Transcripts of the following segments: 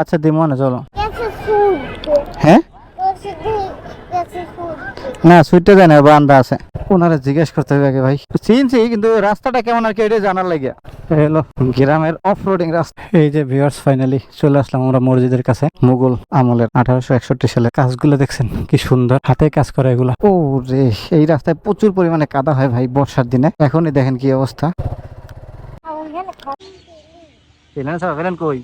আচ্ছা দিমো না চলো। হ্যাঁ? না সুইটটা যায় না বান্দা আছে। ওনারা জিজ্ঞেস করতে হবে আগে ভাই। চিনছি কিন্তু রাস্তাটা কেমন আর কি এটা জানার লাগে হলো গ্রামের অফ রোডিং রাস্তা। এই যে ভিউয়ার্স ফাইনালি চলে আসলাম আমরা মসজিদের কাছে। মুঘল আমলের আঠারোশো একষট্টি সালে কাজগুলো দেখছেন? কি সুন্দর হাতে কাজ করে এগুলা। ও রে এই রাস্তায় প্রচুর পরিমাণে কাদা হয় ভাই বর্ষার দিনে। এখনই দেখেন কি অবস্থা। কই?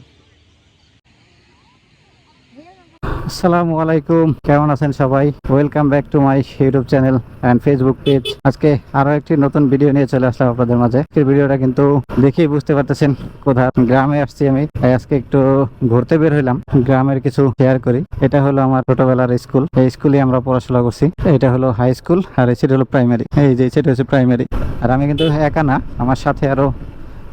আসসালামু আলাইকুম। কেমন আছেন সবাই? Welcome back to my YouTube channel and Facebook page আজকে আরও একটি নতুন ভিডিও নিয়ে চলে আসলাম আপনাদের মাঝে। এই ভিডিওটা কিন্তু দেখেই বুঝতে পারতেছেন কোথায়। গ্রামে আসছি আমি। আজকে একটু ঘুরতে বের হইলাম। গ্রামের কিছু শেয়ার করি। এটা হলো আমার ছোটবেলার স্কুল এই স্কুলে আমরা পড়াশোনা করছি। এটা হলো হাই স্কুল আর এই সেটা হলো প্রাইমারি এই যে সেটা হচ্ছে প্রাইমারি আর আমি কিন্তু একা না। আমার সাথে আরও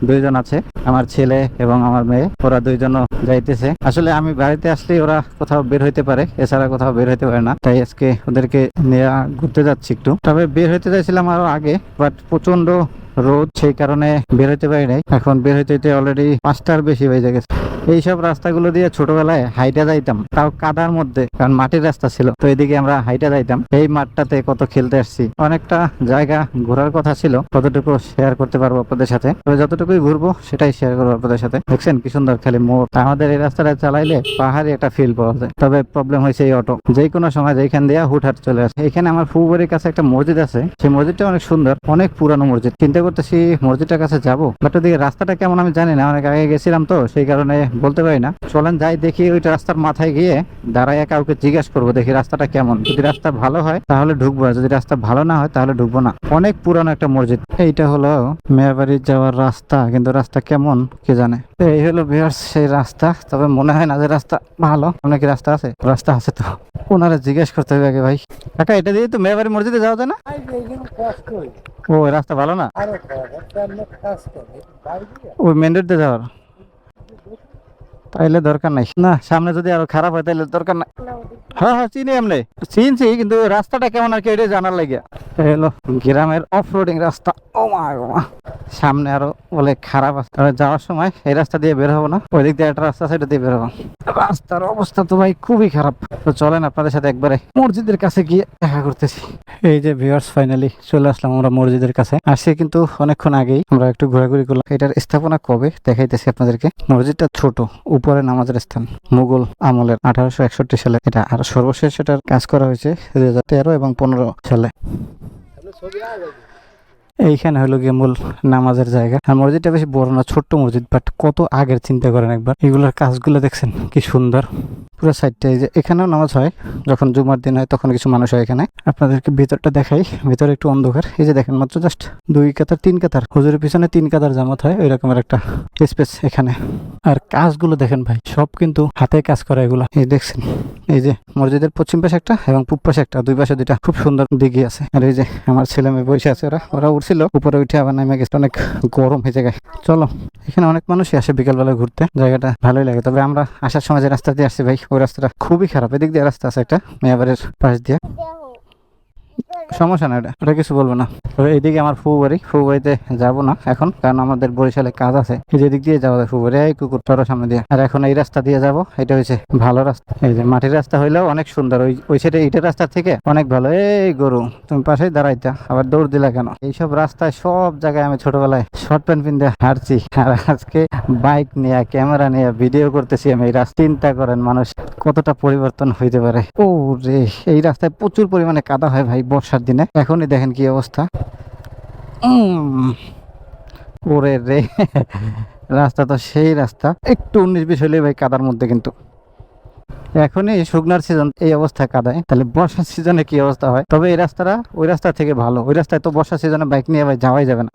দুইজন আছে, আমার ছেলে এবং আমার মেয়ে, ওরা দুইজন যাইতেছে। আসলে আমি বাড়িতে আসলে ওরা কোথাও বের হইতে পারে, এছাড়া কোথাও বের হইতে পারে না। তাই আজকে ওদেরকে নিয়ে ঘুরতে যাচ্ছি একটু। তবে বের হইতে চাইছিলাম আরও আগে বাট প্রচণ্ড রোদ সেই কারণে বের হইতে পারি নাই। এখন বের হইতে হইতে অলরেডি পাঁচটার বেশি হয়ে গেছে। এইসব রাস্তাগুলো দিয়ে ছোটবেলায় হাইটা যাইতাম, তাও কাদার মধ্যে, কারণ মাটির রাস্তা ছিল। তো এদিকে আমরা হাইটা যাইতাম। এই মাঠটাতে কত খেলতে আসছি। অনেকটা জায়গা ঘোরার কথা ছিল। কতটুকু শেয়ার করতে পারব আপনাদের সাথে? তবে যতটুকুই ঘুরবো, সেটাই শেয়ার করব আপনাদের সাথে। দেখছেন কি সুন্দর খালি মোড়। আমাদের এই রাস্তাটা চালাইলে পাহাড়ে একটা ফিল পাওয়া যায়। তবে প্রবলেম হয়েছে এই অটো যে কোনো সময় যেখান দিয়ে হুটহাট চলে আসে। এখানে আমার ফুবাড়ির কাছে একটা মসজিদ আছে। সেই মসজিদটা অনেক সুন্দর, অনেক পুরানো মসজিদ। চিন্তা করতেছি মসজিদটার কাছে যাব। বাট ওদিকে রাস্তাটা কেমন আমি জানি না অনেক আগে গেছিলাম তো সেই কারণে বলতে পারি না। চলেন যাই দেখি ওইটা রাস্তার মাথায় গিয়ে দাঁড়ায় কাউকে জিজ্ঞেস করব দেখি রাস্তাটা কেমন। যদি রাস্তা ভালো হয় তাহলে ঢুকবো যদি রাস্তা ভালো না হয় তাহলে ঢুকবো না। অনেক পুরানো একটা মসজিদ। এইটা হলো মেয়াবাড়ি যাওয়ার রাস্তা কিন্তু রাস্তা কেমন কে জানে? এই হলো বিহার সেই রাস্তা। তবে মনে হয় না যে রাস্তা ভালো। অনেক রাস্তা আছে? রাস্তা আছে তো। ওনারা জিজ্ঞেস করতে হবে আগে ভাই। কাকা এটা দিয়ে তো মেয়াবাড়ি মসজিদে যাওয়া যায় না? ও রাস্তা ভালো না? ওই মেন রোড যাওয়ার? তাইলে দরকার নাই। না সামনে যদি আরও খারাপ হয় তাহলে দরকার নাই। হ্যাঁ হ্যাঁ চিনি এমনি। চিনছি কিন্তু রাস্তাটা কেমন আর কি এটা জানার লাগে হলো গ্রামের অফ রোডিং রাস্তা। ও মা ও মা। সামনে আরও বলে খারাপ আছে। তবে যাওয়ার সময় এই রাস্তা দিয়ে বের হব না? ওই দিক দিয়ে একটা রাস্তা সেটা দিয়ে বের হব। রাস্তার অবস্থা তো ভাই খুবই খারাপ। তো চলেন আপনাদের সাথে একবারে মসজিদের কাছে গিয়ে দেখা করতেছি। এই যে ভিউয়ার্স ফাইনালি চলে আসলাম আমরা মসজিদের কাছে। আসছে কিন্তু অনেকক্ষণ আগেই। আমরা একটু ঘোরাঘুরি করলাম। এটার স্থাপনা কবে? দেখাইতেছি আপনাদেরকে। মসজিদটা ছোট উপরে নামাজের স্থান। মুঘল আমলের আঠারোশো একষট্টি সালে এটা আর সর্বশেষ এটার কাজ করা হয়েছে দুই হাজার তেরো এবং পনেরো সালে। এইখানে হলো গিয়ে মূল নামাজের জায়গা। আর মসজিদটা বেশি বড় না, ছোট্ট মসজিদ বাট কত আগের চিন্তা করেন একবার। এগুলোর কাজগুলো দেখছেন, কি সুন্দর। পুরো সাইডটা এই যে, এখানেও নামাজ হয়, যখন জুমার দিন হয় তখন কিছু মানুষ হয় এখানে। আপনাদেরকে ভিতরটা দেখাই, ভিতরে একটু অন্ধকার। এই যে দেখেন মাত্র জাস্ট দুই কাতার, তিন কাতার। হুজুরের পিছনে তিন কাতার জামাত হয়, ওই রকমের একটা স্পেস এখানে। আর কাজগুলো দেখেন ভাই, সব কিন্তু হাতে কাজ করা এগুলো। এই দেখছেন, এই যে মসজিদের পশ্চিম পাশে একটা এবং পূব পাশে একটা, দুই পাশে দুইটা। খুব সুন্দর দিঘি আছে। আর এই যে আমার ছেলে মেয়ে বসে আছে ওরা ওরা উঠছিল উপরে উঠে আবার নামে গেছে। অনেক গরম হয়ে যায় চলো, এখানে অনেক মানুষই আসে বিকালবেলা ঘুরতে। জায়গাটা ভালোই লাগে। তবে আমরা আসার সময় যে রাস্তা দিয়ে আসছি ভাই, ওই রাস্তাটা খুবই খারাপ। এদিক দিয়ে রাস্তা আছে একটা মেয়াবারের পাশ দিয়ে। সমস্যা না এটা। ওটা কিছু বলব না। তবে এইদিকে আমার ফুবু বাড়ি। ফুবু বাড়িতে যাব না এখন, কারণ আমাদের বরিশালে কাজ আছে। এই যে দিক দিয়ে যায় ফুবু বাড়ি, এই কুকুর টরের সামনে দিয়ে। আর এখন এই রাস্তা দিয়ে যাব, এটা হচ্ছে ভালো রাস্তা। এই যে মাটির রাস্তা হইলেও অনেক সুন্দর। ওই ওই সাইডে ইটের রাস্তার থেকে অনেক ভালো। এই গরু, তুমি পাশেই দাঁড়াইতা, আবার দৌড় দিলা কেন? এইসব রাস্তায় সব জায়গায় আমি ছোটবেলায় শর্ট প্যান্ট পিনতে হাঁটছি। আর আজকে বাইক নিয়ে, ক্যামেরা নিয়ে ভিডিও করতেছি আমি। এই রাস্তা চিন্তা করেন মানুষ, কতটা পরিবর্তন হইতে পারে। ও রে এই রাস্তায় প্রচুর পরিমাণে কাদা হয় ভাই, বর্ষার দিনে। এখনই দেখেন কি অবস্থা। ওরে রে, রাস্তা তো সেই রাস্তা। একটু উনিশ বিশ হলে ভাই কাদার মধ্যে কিন্তু। এখনই শুকনার সিজন এই অবস্থা কাদায়। তাহলে বর্ষার সিজনে কি অবস্থা হয়? তবে এই রাস্তাটা ওই রাস্তা থেকে ভালো। ওই রাস্তায় তো বর্ষার সিজনে বাইক নিয়ে ভাই যাওয়াই যাবে না।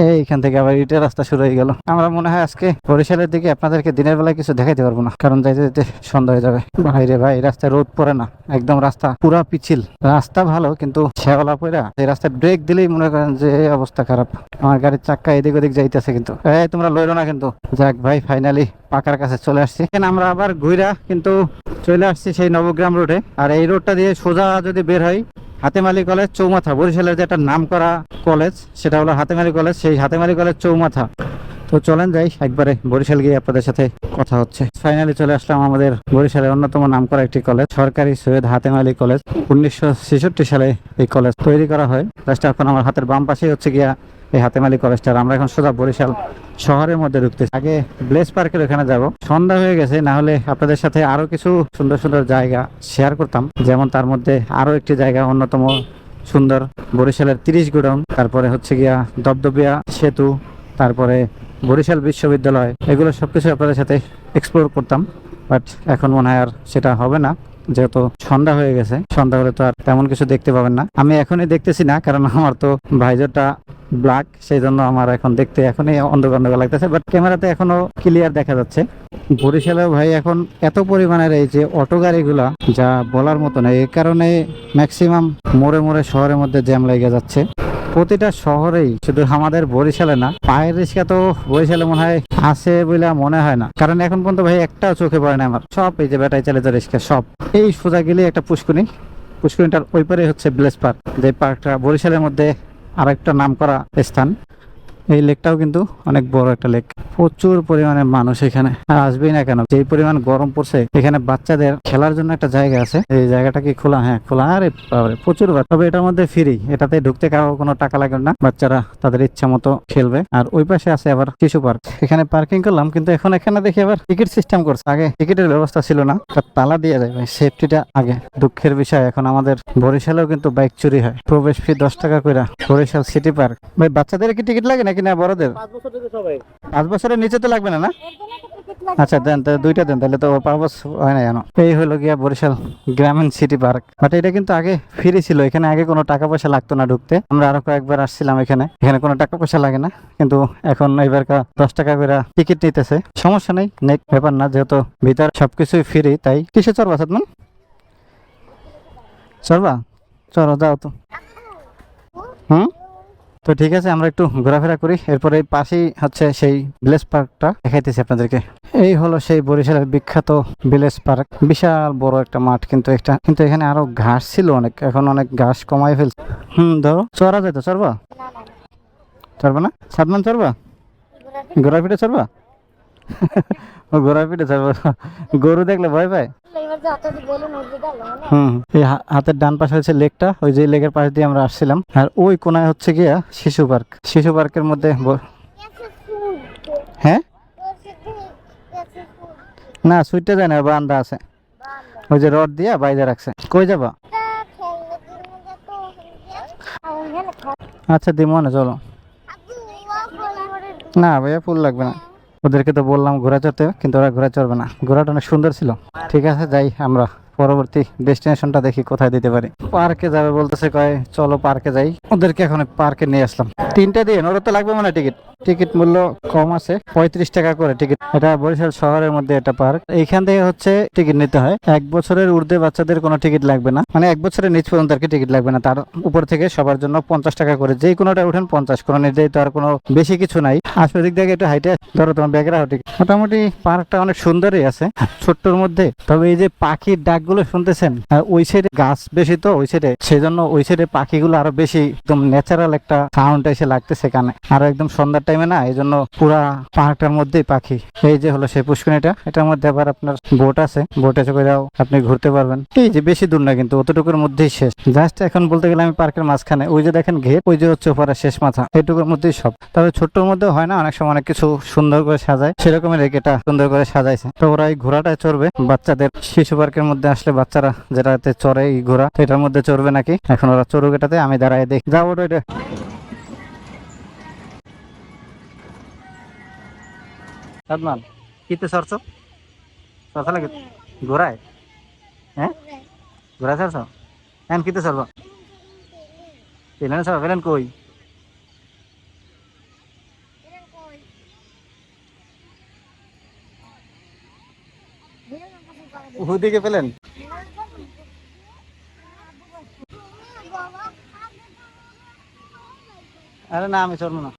এইখান থেকে আবার ইটের রাস্তা শুরু হয়ে গেল। আমরা মনে হয় আজকে বরিশালের দিকে আপনাদেরকে দিনের বেলায় কিছু দেখাইতে পারব না, কারণ যাইতে যেতে সন্ধ্যা হয়ে যাবে। বাইরে ভাই রাস্তায় রোদ পড়ে না, একদম রাস্তা পুরা পিছিল রাস্তা ভালো, কিন্তু শেওলা পয়রা এই রাস্তায় ব্রেক দিলেই মনে করেন যে অবস্থা খারাপ। আমার গাড়ির চাক্কা এদিক ওদিক যাইতেছে কিন্তু। এই তোমরা লইলো না কিন্তু। যাক ভাই ফাইনালি পাকার কাছে চলে আসছি। এখানে আমরা আবার ঘুরা কিন্তু চলে আসছি সেই নবগ্রাম রোডে আর এই রোডটা দিয়ে সোজা যদি বের হয় হাতেমালি কলেজ চৌমাথা, বরিশালের যে একটা নাম করা কলেজ, সেটা হলো হাতেমালি কলেজ, সেই হাতেমালি কলেজ চৌমাথা। তো চলেন যাই, একবারে বরিশাল গিয়ে আপনাদের সাথে কথা হচ্ছে। ফাইনালি চলে আসলাম আমাদের বরিশালের অন্যতম নাম করা একটি কলেজ, সরকারি সৈয়দ হাতেম আলী কলেজ। উনিশশো ছেষট্টি সালে এই কলেজ তৈরি করা হয়। জাস্ট এখন আমার হাতের বাম পাশেই হচ্ছে গিয়া এই হাতেম আলী কলেজটা আমরা এখন সোজা বরিশাল শহরের মধ্যে ঢুকতে আগে ব্লেস পার্কের ওখানে যাব। সন্ধ্যা হয়ে গেছে, না হলে আপনাদের সাথে আরও কিছু সুন্দর সুন্দর জায়গা শেয়ার করতাম। যেমন তার মধ্যে আরও একটি জায়গা, অন্যতম সুন্দর বরিশালের তিরিশ গোডাউন। তারপরে হচ্ছে গিয়া দবদবিয়া সেতু, তারপরে বরিশাল বিশ্ববিদ্যালয়। এগুলো সবকিছু আপনাদের সাথে এক্সপ্লোর করতাম। বাট এখন মনে হয় আর সেটা হবে না, যেহেতু সন্ধ্যা হয়ে গেছে। সন্ধ্যা হলে তো আর তেমন কিছু দেখতে পাবেন না। আমি এখনই দেখতেছি না, কারণ আমার তো ভাইজারটা ব্ল্যাক সেই জন্য আমার এখন দেখতে এখনই অন্ধকার অন্ধকার লাগতেছে বাট ক্যামেরাতে এখনও ক্লিয়ার দেখা যাচ্ছে। বরিশালেও ভাই এখন এত পরিমাণের এই যে অটো গাড়িগুলা, যা বলার মতো না, এই কারণে ম্যাক্সিমাম মোড়ে মোড়ে শহরের মধ্যে জ্যাম লেগে যাচ্ছে। প্রতিটা শহরেই শুধু আমাদের বরিশালে না, পায়ের রিক্সা তো বরিশালে মনে হয় আছে বলে মনে হয় না। কারণ এখন পর্যন্ত ভাই একটাও চোখে পড়ে না আমার। সব এই যে ব্যাটারি চালিত রিক্সা, সব। এই সোজা গেলে একটা পুষ্কুনি পুষ্কুনিটার ওই পারে হচ্ছে ব্লেস পার্ক যে পার্কটা বরিশালের মধ্যে আরেকটা নাম করা স্থান। এই লেকটাও কিন্তু অনেক বড় একটা লেক। প্রচুর পরিমাণে মানুষ এখানে। আর আসবেই না কেন? যেই পরিমাণ গরম পড়ছে এখানে বাচ্চাদের খেলার জন্য একটা জায়গা আছে। এই জায়গাটা কি খোলা? হ্যাঁ খোলা। আরে বাবারে, প্রচুর তবে এটার মধ্যে ফ্রি এটাতে ঢুকতে কারও কোনো টাকা লাগবে না। বাচ্চারা তাদের ইচ্ছা মতো খেলবে। আর ওই পাশে আছে আবার শিশু পার্ক। এখানে পার্কিং করলাম কিন্তু এখন এখানে দেখি আবার টিকিট সিস্টেম করছে। আগে টিকিটের ব্যবস্থা ছিল না। একটা তালা দিয়ে যায় ভাই। সেফটিটা আগে। দুঃখের বিষয় এখন আমাদের বরিশালেও কিন্তু বাইক চুরি হয়। প্রবেশ ফি দশ টাকা করে বরিশাল সিটি পার্ক ভাই বাচ্চাদের কি টিকিট লাগে নাকি না বড়দের? পাঁচ বছরের নিচে তো লাগবে না না? আচ্ছা দেন দুইটা দেন তাহলে তো পাঁচ বছর হয় না জানো এই হলো গিয়া বরিশাল গ্রামীণ সিটি পার্ক। বাট এটা কিন্তু আগে ফ্রি ছিল এখানে আগে কোনো টাকা পয়সা লাগতো না ঢুকতে। আমরা আরও কয়েকবার আসছিলাম এখানে। এখানে কোনো টাকা পয়সা লাগে না কিন্তু এখন এবার দশ টাকা করে টিকিট নিতেছে। সমস্যা নেই নেক ব্যাপার না যেহেতু ভিতর সবকিছুই ফ্রি তাই। কিসে চড়বা সাদমান চড়বা? চলো যাও তো। হুম? তো ঠিক আছে, আমরা একটু ঘোরাফেরা করি। এরপরে পাশেই হচ্ছে সেই ভিলেজ পার্কটা দেখাইতেছি আপনাদেরকে। এই হলো সেই বরিশালের বিখ্যাত ভিলেজ পার্ক। বিশাল বড় একটা মাঠ, কিন্তু একটা, কিন্তু এখানে আরও ঘাস ছিল অনেক। এখন অনেক ঘাস কমাই ফেলছে। হুম, ধরো। চড়া যায় তো, চড়বা? চড়বা না? সাতমান চড়বা? ঘোরা পিঠে চড়বা? ও ঘোরা পিঠে চড়বা গরু দেখলে ভয় পায়? হুম এই হাতের ডান পাশে হচ্ছে লেকটা, ওই যে লেকের পাশ দিয়ে আমরা আসছিলাম। আর ওই কোনায় হচ্ছে গিয়া শিশু পার্ক। শিশু পার্কের মধ্যে হ্যাঁ? না, সুইটটা যায় না বান্দা আছে। ওই যে রড দিয়া বাইরে রাখছে। কই যাবা? আচ্ছা দিমো না চলো। না, ভাইয়া ফুল লাগবে না। ওদেরকে তো বললাম ঘোরা চড়তে কিন্তু ওরা ঘোরা চড়বে না। ঘোরাটা অনেক সুন্দর ছিল। ঠিক আছে, যাই, আমরা পরবর্তী ডেস্টিনেশনটা দেখি কোথায় দিতে পারি। পার্কে যাবে বলতেছে কয়, চলো পার্কে যাই। ওদেরকে এখন পার্কে নিয়ে আসলাম। তিনটা দিয়ে ওরা তো লাগবে মানে টিকিট। টিকিট মূল্য কম আছে, পঁয়ত্রিশ টাকা করে টিকিট। এটা বরিশাল শহরের মধ্যে একটা পার্ক। এইখান থেকে হচ্ছে টিকিট নিতে হয়। এক বছরের ঊর্ধ্বে বাচ্চাদের কোনো টিকিট লাগবে না। মানে এক বছরের নিচ পর্যন্ত আর কি টিকিট লাগবে না। তার উপর থেকে সবার জন্য পঞ্চাশ টাকা করে। যে কোনোটা উঠেন পঞ্চাশ। কোনো নির্ধারিত আর কোনো বেশি কিছু নাই। আসলে দিক থেকে একটু হাইটে ধরো তোমার ব্যাগরা টিকিট। মোটামুটি পার্কটা অনেক সুন্দরই আছে, ছোট্টর মধ্যে। তবে এই যে পাখির ডাকগুলো শুনতেছেন? ওই সাইডে গাছ বেশি তো, ওই সাইডে। সেই জন্য ওই সাইডে পাখিগুলো আরও বেশি একদম ন্যাচারাল একটা সাউন্ড এসে লাগতেছে কানে আর একদম সন্ধ্যার টাইমে না এই জন্য পুরা পাহাড়টার মধ্যেই পাখি। এই যে হলো সেই পুষ্করিণীটা এটার মধ্যে আবার আপনার বোট আছে। বোটে করেও আপনি ঘুরতে পারবেন। এই যে বেশি দূর না কিন্তু, অতটুকুর মধ্যেই শেষ। জাস্ট এখন বলতে গেলে আমি পার্কের মাঝখানে, ওই যে দেখেন ঘেট ওই যে হচ্ছে ওপরে শেষ মাথা, এটুকুর মধ্যেই সব। তবে ছোট্টর মধ্যে হয় না, অনেক সময় অনেক কিছু সুন্দর করে সাজায়। সেরকমের এটা সুন্দর করে সাজাইছে। তো ওরা এই ঘোড়াটায় চড়বে, বাচ্চাদের শিশু পার্কের মধ্যে আসলে বাচ্চারা যেটাতে চড়ে ঘোড়া তো এটার মধ্যে চড়বে নাকি? এখন ওরা চড়ুক এটাতে, আমি দাঁড়ায় দেখি। যাব এটা। সাদমান, কিতে সরছো সরছো লাগে হ্যাঁ? ঘোড়ায় সরছো হ্যাঁ কিতে সরবা পেলেন কই? ওদিকে পেলেন? আরে না, আমি চলবো না।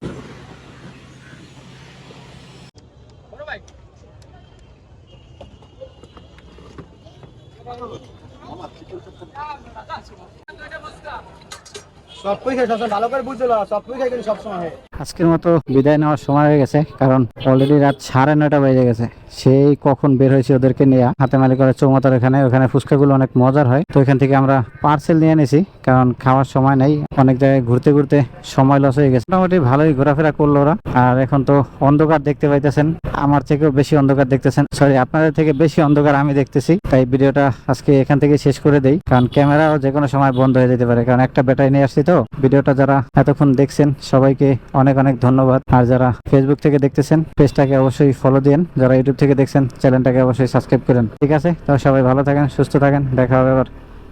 সব পয়সা সবসময় ভালো করে বুঝলো, সব পয়সা কিন্তু সবসময় হয়। আজকের মতো বিদায় নেওয়ার সময় হয়ে গেছে, কারণ অলরেডি রাত সাড়ে নয়টা বেজে গেছে। সেই কখন বের হয়েছে ওদেরকে নিয়ে, হাতে মালি করে চৌমাতার এখানে ওখানে ফুচকাগুলো অনেক মজার হয়। তো এখান থেকে আমরা পার্সেল নিয়ে নিছি, কারণ খাওয়ার সময় নেই, অনেক জায়গায় ঘুরতে ঘুরতে সময় লস হয়ে গেছে। মোটামুটি ভালোই ঘোরাফেরা করল ওরা। আর এখন তো অন্ধকার দেখতে পাইতেছেন, আমার থেকেও বেশি অন্ধকার দেখতেছেন। সরি আপনাদের থেকে বেশি অন্ধকার আমি দেখতেছি, তাই ভিডিওটা আজকে এখান থেকে শেষ করে দেই, কারণ ক্যামেরাও যে কোনো সময় বন্ধ হয়ে যেতে পারে, কারণ একটা ব্যাটারি নিয়ে আসছি তো। ভিডিওটা যারা এতক্ষণ দেখছেন, সবাইকে অনেক অনেক ধন্যবাদ। আর যারা ফেসবুক থেকে দেখতেছেন, পেজটাকে অবশ্যই ফলো দিন যারা ইউটিউব থেকে দেখছেন চ্যানেলটাকে অবশ্যই সাবস্ক্রাইব করেন। ঠিক আছে? তো সবাই ভালো থাকেন, সুস্থ থাকেন। দেখা হবে আবার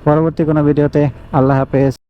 পরবর্তী কোনো ভিডিওতে আল্লাহ হাফেজ।